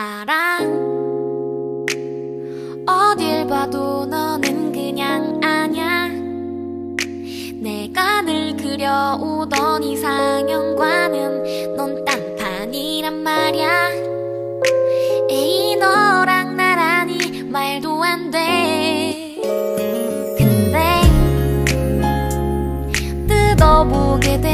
아랑 어딜 봐도 너는 그냥 아냐. 내가 늘 그려오던 이상형과는 넌 딴판이란 말이야. 에이 너랑 나라니 말도 안돼. 근데 뜯어보게 돼.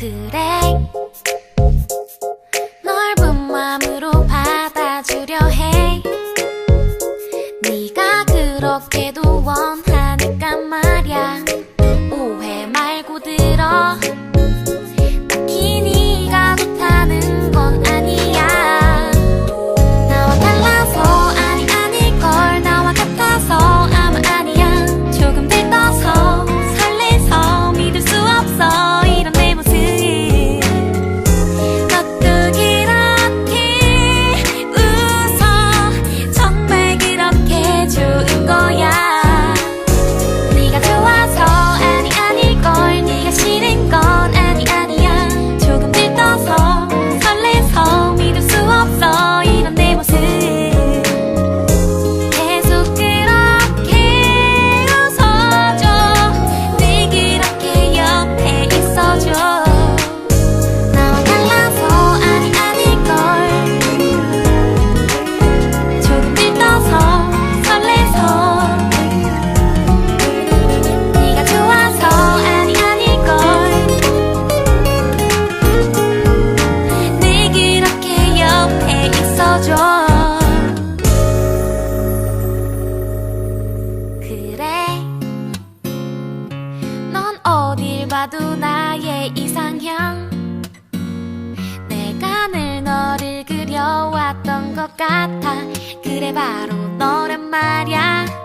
그래. 넓은 마음으로 받아주려 해. 네가 그렇게도 원하 봐도 나의 이상형. 내가 늘 너를 그려왔던 것 같아. 그래 바로 너란 말야.